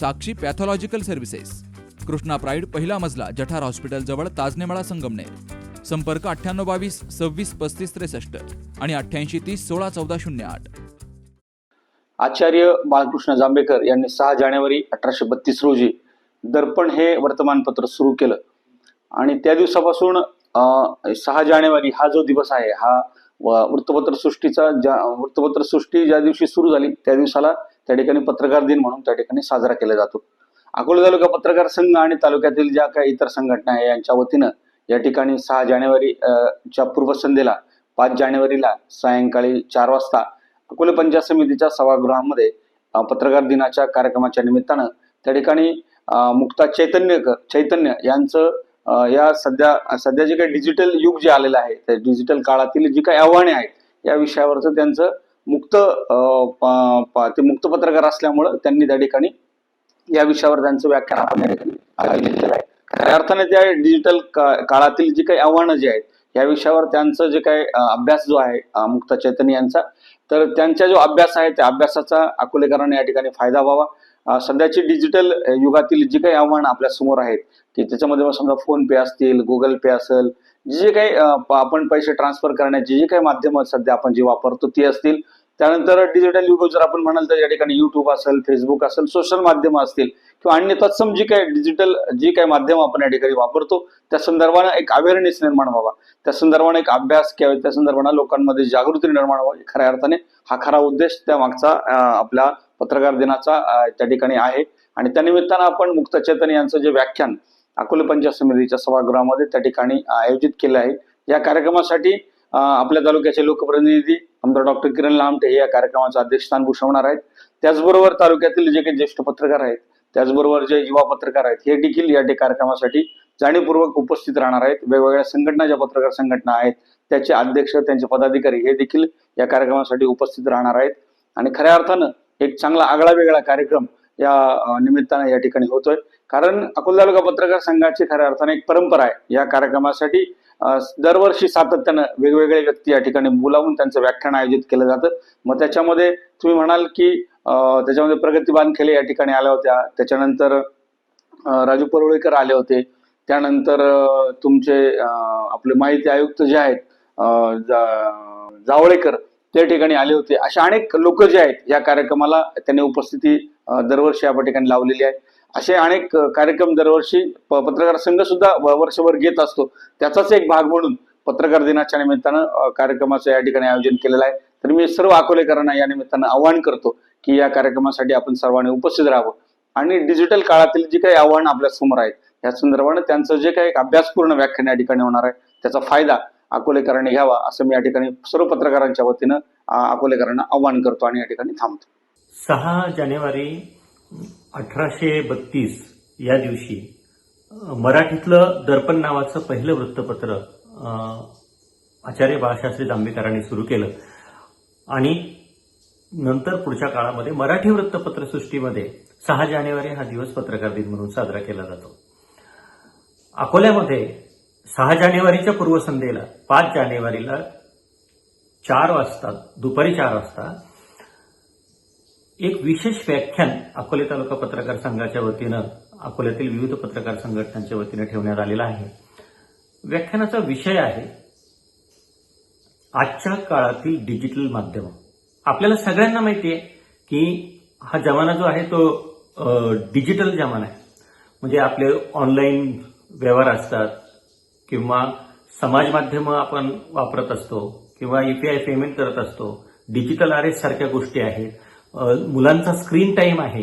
Sakshi pathological services. Krishna Pride पहिला मजला जठार hospital जवळ ताजनेमाळा संगमनेर. संपर्क अठ्ठ्याण्णव बावीस सव्वीस पस्तीस त्रेसष्ट आणि अठ्ठ्याऐंशी तीस सोळा चौदा शून्य आठ. आचार्य बालकृष्ण जांभेकर यांनी सहा जानेवारी अठराशे बत्तीस रोजी दर्पण हे वर्तमानपत्र सुरू केलं. आणि त्या दिवसापासून सहा जानेवारी हा जो दिवस आहे हा व- वृत्तपत्र सृष्टीचा ज्या वृत्तपत्र सृष्टी ज्या दिवशी सुरू झाली त्या दिवसाला त्या ठिकाणी पत्रकार दिन म्हणून त्या ठिकाणी साजरा केला जातो. अकोला तालुका पत्रकार संघ आणि तालुक्यातील ज्या काही इतर संघटना आहे यांच्या वतीनं या ठिकाणी सहा जानेवारी च्या पूर्वसंध्येला पाच जानेवारीला सायंकाळी चार वाजता अकोले पंचायत समितीच्या सभागृहामध्ये पत्रकार दिनाच्या कार्यक्रमाच्या निमित्तानं त्या ठिकाणी मुक्ता चैतन्य चैतन्य यांचं या सध्या सध्या जे काही डिजिटल युग जे आलेलं आहे त्या डिजिटल काळातील जी काही आव्हाने आहेत या विषयावरचं त्यांचं मुक्त ते मुक्त पत्रकार असल्यामुळं त्यांनी त्या ठिकाणी या विषयावर त्यांचं व्याख्यान आपण या ठिकाणी आयोजित आहे. खऱ्या अर्थाने त्या डिजिटल काळातील जी काही आव्हानं जी आहेत या विषयावर त्यांचं जे काही अभ्यास जो आहे मुक्त चैतन्य यांचा तर त्यांचा जो अभ्यास आहे त्या अभ्यासाचा अकोलेकरांना या ठिकाणी फायदा व्हावा. सध्याची डिजिटल युगातील जी काही आव्हानं आपल्यासमोर आहेत की त्याच्यामध्ये समजा फोन पे असतील गुगल पे असेल जे जे काही आपण पैसे ट्रान्सफर करण्याची जे काही माध्यमं सध्या आपण जे वापरतो ती असतील त्यानंतर डिजिटल युग जर आपण म्हणाल तर या ठिकाणी युट्यूब असेल फेसबुक असेल सोशल माध्यमं असतील किंवा अन्य तत्सम जी काही डिजिटल जी काही माध्यम आपण या ठिकाणी वापरतो त्या संदर्भानं एक अवेअरनेस निर्माण व्हावा. त्या संदर्भाने एक अभ्यास किंवा त्या संदर्भानं लोकांमध्ये जागृती निर्माण व्हावी. खऱ्या अर्थाने हा खरा उद्देश त्या मागचा आपल्या आपला पत्रकार दिनाचा त्या ठिकाणी आहे. आणि त्या निमित्तानं आपण मुक्त चैतन्य यांचं जे व्याख्यान अकोले पंचायत समितीच्या सभागृहामध्ये त्या ठिकाणी आयोजित केलं आहे. या कार्यक्रमासाठी आपल्या तालुक्याचे लोकप्रतिनिधी आमदार डॉक्टर किरण लामटे हे या कार्यक्रमाचं अध्यक्षस्थान भूषवणार आहेत. त्याचबरोबर तालुक्यातील जे काही ज्येष्ठ पत्रकार आहेत त्याचबरोबर जे युवा पत्रकार आहेत हे देखील या कार्यक्रमासाठी जाणीवपूर्वक उपस्थित राहणार आहेत. वेगवेगळ्या संघटना ज्या पत्रकार संघटना आहेत त्याचे अध्यक्ष त्यांचे पदाधिकारी हे देखील या कार्यक्रमासाठी उपस्थित राहणार आहेत. आणि खऱ्या अर्थानं एक चांगला आगळा वेगळा कार्यक्रम या निमित्तानं या ठिकाणी होतोय. कारण अकोला तालुका पत्रकार संघाची खऱ्या अर्थाने एक परंपरा आहे. या कार्यक्रमासाठी दरवर्षी सातत्यानं वेगवेगळे व्यक्ती या ठिकाणी बोलावून त्यांचं व्याख्यान आयोजित केलं जातं. मग त्याच्यामध्ये तुम्ही म्हणाल की त्याच्यामध्ये प्रगती बानखेले या ठिकाणी आल्या होत्या. त्याच्यानंतर राजू परुळेकर आले होते. त्यानंतर तुमचे आपले माहिती आयुक्त जे आहेत जावळेकर त्या ठिकाणी आले होते. अशा अनेक लोक जे आहेत या कार्यक्रमाला त्यांनी उपस्थिती दरवर्षी या ठिकाणी लावलेली आहे. असे अनेक कार्यक्रम दरवर्षी पत्रकार संघ सुद्धा वर्षभर घेत असतो. त्याचाच एक भाग म्हणून पत्रकार दिनाच्या निमित्तानं कार्यक्रमाचं या ठिकाणी आयोजन केलेलं आहे. तर मी सर्व अकोलेकरांना या निमित्तानं आवाहन करतो की या कार्यक्रमासाठी आपण सर्वांनी उपस्थित राहावं. आणि डिजिटल काळातील जी काही आव्हानं आपल्यासमोर आहेत या संदर्भानं त्यांचं जे काही अभ्यासपूर्ण व्याख्यान या ठिकाणी होणार आहे त्याचा फायदा अकोलेकरांनी घ्यावा असं मी या ठिकाणी सर्व पत्रकारांच्या वतीनं अकोलेकरांना आव्हान करतो आणि या ठिकाणी थांबतो. सहा जानेवारी अठराशे बत्तीस या दिवशी मराठीतलं दर्पण नावाचं पहिलं वृत्तपत्र आचार्य बाळशास्त्री जांभेकरांनी सुरू केलं. आणि नंतर पुढच्या काळामध्ये मराठी वृत्तपत्र सृष्टीमध्ये सहा जानेवारी हा दिवस पत्रकार दिन म्हणून साजरा केला जातो. अकोल्यामध्ये सहा जानेवारीच्या पूर्वसंध्येला पाच जानेवारीला चार वाजता दुपारी चार वाजता एक विशेष व्याख्यान अकोले तालुका पत्रकार संघाच्या वतीनं अकोल्यातील विविध पत्रकार संघटनांच्या वतीनं ठेवण्यात आलेला आहे. व्याख्यानाचा विषय आहे आजच्या काळातील डिजिटल माध्यम. आपल्याला सगळ्यांना माहिती आहे की हा जमाना जो आहे तो डिजिटल जमाना आहे. म्हणजे आपले ऑनलाईन व्यवहार असतात किंवा समाज माध्यमं आपण वापरत असतो किंवा युपीआय पेमेंट करत असतो डिजिटल आर सारख्या गोष्टी आहेत. मुलांचा स्क्रीन टाइम आहे.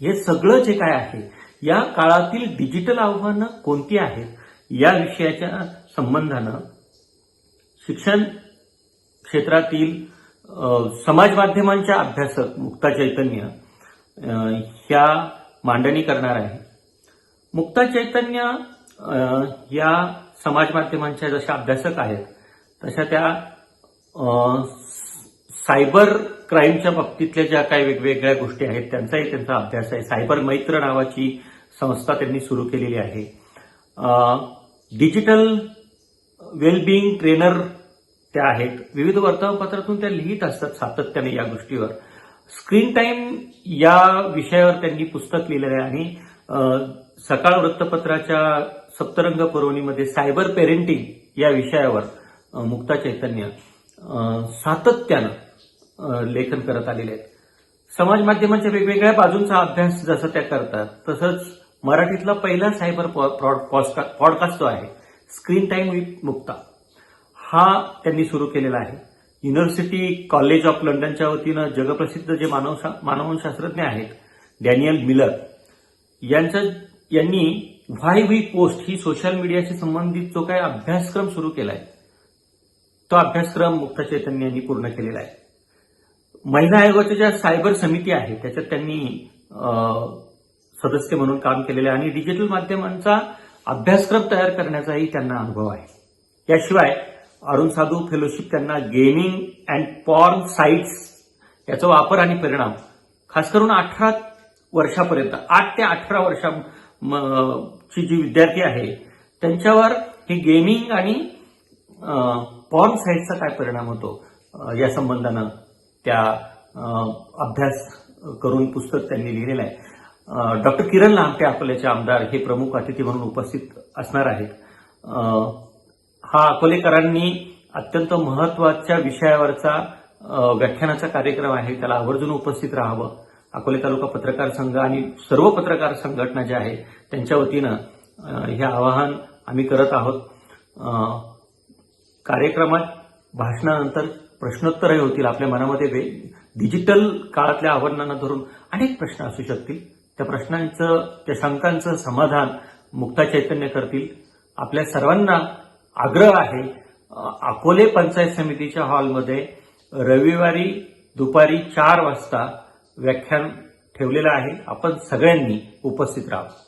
हे सगळं जे काय आहे या काळातील डिजिटल आव्हानं कोणती आहेत या विषयाच्या संबंधानं शिक्षण क्षेत्रातील समाज माध्यमांच्या अभ्यासक मुक्ता चैतन्य ह्या मांडणी करणार आहे. मुक्ता चैतन्य या समाज माध्यमांच्या जशा अभ्यासक आहेत तशा त्या सायबर क्राईमच्या बाबतीतल्या ज्या काही वेगवेगळ्या गोष्टी आहेत त्यांचाही त्यांचा अभ्यास आहे. सायबर मैत्र नावाची संस्था त्यांनी सुरू केलेली आहे. डिजिटल वेलबिईंग ट्रेनर त्या आहेत. विविध वर्तमानपत्रातून त्या लिहित असतात सातत्याने या गोष्टीवर. स्क्रीन टाईम या विषयावर त्यांनी पुस्तक लिहिलेलं आहे आणि सकाळ वृत्तपत्राच्या सप्तरंग पुरवणीमध्ये सायबर पेरेंटिंग या विषयावर मुक्ता चैतन्य सातत्यानं लेखन करत आलेले आहेत. समाज माध्यमांच्या वेगवेगळ्या बाजूंचा अभ्यास जसं त्या करतात तसंच मराठीतला पहिला सायबर पॉडकास्ट जो आहे स्क्रीन टाईम विथ मुक्ता. हा त्यांनी सुरू केलेला आहे. युनिव्हर्सिटी कॉलेज ऑफ लंडनच्या वतीनं जगप्रसिद्ध जे मानव मानवशास्त्रज्ञ आहेत डॅनियल मिलर यांचं यांनी व्हाय वी पोस्ट ही सोशल मीडियाशी संबंधित जो काही अभ्यासक्रम सुरू केलाय तो अभ्यासक्रम मुक्ता चैतन्य यांनी पूर्ण केलेला आहे. महिला आयोगाच्या ज्या सायबर समिती आहे त्याच्यात त्यांनी सदस्य म्हणून काम केलेलं आहे आणि डिजिटल माध्यमांचा अभ्यासक्रम तयार करण्याचाही त्यांना अनुभव आहे. याशिवाय अरुण साधू फेलोशिप त्यांना गेमिंग अँड पॉर्न साईट्स याचा वापर आणि परिणाम खास करून अठरा वर्षापर्यंत आठ ते अठरा वर्षा ची जी विद्यार्थी आहे त्यांच्यावर हे गेमिंग आणि पॉर्न साईटचा काय परिणाम होतो या संबंधानं? त्या अभ्यास करून पुस्तक त्यांनी लिहिलेलं आहे. डॉक्टर किरण लामटे अकोल्याचे आमदार हे प्रमुख अतिथी म्हणून उपस्थित असणार आहेत. हा अकोलेकरांनी अत्यंत महत्त्वाच्या विषयावरचा व्याख्यानाचा कार्यक्रम आहे. त्याला आवर्जून उपस्थित राहावं. अकोले तालुका पत्रकार संघ आणि सर्व पत्रकार संघटना ज्या आहेत त्यांच्या वतीनं हे आवाहन आम्ही करत आहोत. कार्यक्रमात भाषणानंतर प्रश्नोत्तरही होतील. आपल्या मनामध्ये वे- डिजिटल काळातल्या आव्हानांना धरून अनेक प्रश्न असू शकतील. त्या प्रश्नांचं त्या शंकांचं समाधान मुक्ता चैतन्य करतील. आपल्या सर्वांना आग्रह आहे अकोले पंचायत समितीच्या हॉलमध्ये रविवारी दुपारी चार वाजता व्याख्यान ठेवलेलं आहे. आपण सगळ्यांनी उपस्थित राहावं.